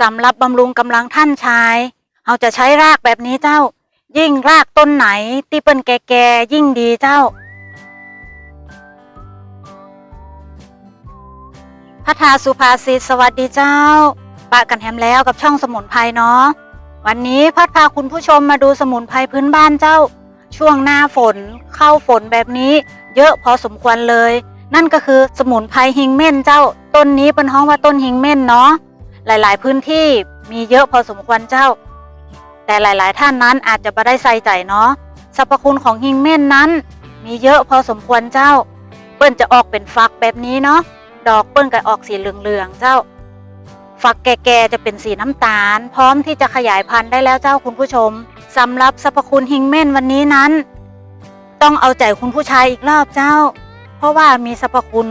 สำหรับบำรุงกำลังท่านชายเราจะใช้รากแบบนี้เจ้า ยิ่งรากต้นไหนที่เปิ้นแก่ๆยิ่งดีเจ้า พัทาสุภาษิตสวัสดีเจ้าปะกันแฮมแล้วกับช่องสมุนไพรเนาะวันนี้พัดพาคุณผู้ชมมาดูสมุนไพรพื้นบ้านเจ้า ช่วงหน้าฝนเข้าฝนแบบนี้ เยอะพอสมควรเลย นั่นก็คือสมุนไพรฮิงเม่นเจ้า ต้นนี้เป็นห้องว่าต้นฮิงเม่นเนาะ หลาย ๆ พื้นที่มีเยอะพอสมควรเจ้า แต่หลาย ๆ ท่านนั้นอาจจะไม่ได้ใส่ใจเนาะสรรพคุณของฮิงเม่นนั้น มีเยอะพอสมควรเจ้า เปิ้นจะออกเป็นฟักแบบนี้เนาะดอกเปิ้นก็ออกสีเหลืองๆเจ้า ฝักแก่ๆจะเป็นสีน้ำตาล พร้อมที่จะขยายพันธุ์ได้แล้วเจ้าคุณผู้ชมสำหรับสรรพคุณฮิงเม่นวันนี้นั้น ต้องเอาใจคุณผู้ชายอีกรอบเจ้า เพราะว่ามีสรรพคุณ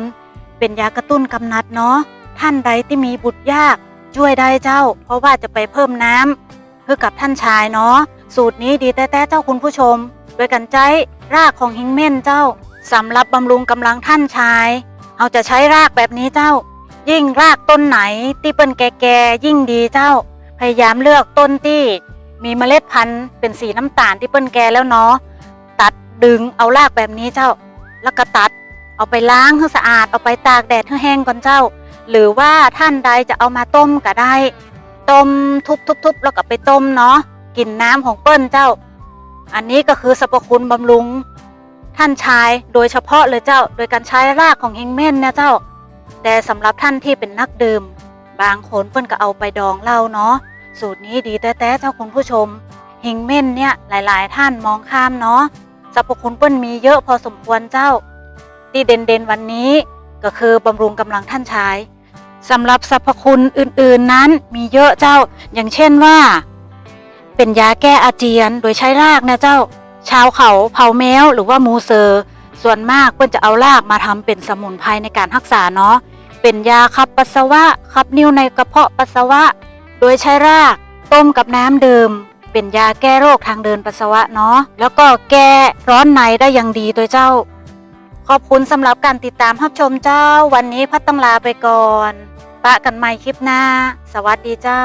เป็นยากระตุ้นกำนัดเนาะท่านใดที่มีบุตรยาก ช่วยได้เจ้า เพราะว่าจะไปเพิ่มน้ำเพื่อกับท่านชายเนาะสูตรนี้ดีแต่แต่เจ้าคุณผู้ชม โดยกันใจรากของฮิงเม่นเจ้าสำหรับบำรุงกำลังท่านชายเราจะใช้รากแบบนี้เจ้า ยิ่งรากต้นไหนที่เป็นแก่ๆยิ่งดีเจ้า พยายามเลือกต้นที่มีเมล็ดพันธุ์เป็นสีน้ำตาลที่เปิ้นแก่แล้วเนาะตัดดึงเอารากแบบนี้เจ้า แล้วก็ตัดเอาไปล้างให้สะอาดเอาไปตากแดดให้แห้งก่อนเจ้า หรือว่าท่านใดจะเอามาต้มก็ได้ ต้มทุบๆแล้วก็ไปต้มเนาะกินน้ำของเปิ้นเจ้า อันนี้ก็คือสรรพคุณบำรุง ท่านชายโดยเฉพาะเลยเจ้า โดยการใช้รากของเฮงเม่นนี่ยเจ้า แต่สำหรับท่านที่เป็นนักดื่ม บางคนเพิ่นก็เอาไปดองเหล้าเนาะสูตรนี้ดีแต่แต่เจ้าคุณผู้ชมเฮงเม่นเนี่ยหลายๆ ท่านมองข้ามเนาะสรรพคุณเปิ้นมีเยอะพอสมควรเจ้า ที่เด่นๆวันนี้ ก็คือบำรุงกำลังท่านชายสำหรับสรรพคุณอื่นๆนั้นมีเยอะเจ้า อย่างเช่นว่า เป็นยาแก้อาเจียนโดยใช้รากนะเจ้า ชาวเขาเผาแมวหรือว่ามูเซอร์ ส่วนมากเพื่อนจะเอารากมาทำเป็นสมุนไพรในการรักษาเนาะเป็นยาขับปัสสาวะขับนิ่วในกระเพาะปัสสาวะ โดยใช้รากต้มกับน้ำดื่มเป็นยาแก้โรคทางเดินปัสสาวะเนาะแล้วก็แก้ร้อนในได้อย่างดีตัวเจ้า ขอบคุณสำหรับการติดตามรับชมเจ้า วันนี้พัดต้องลาไปก่อน ปะกันใหม่คลิปหน้า สวัสดีเจ้า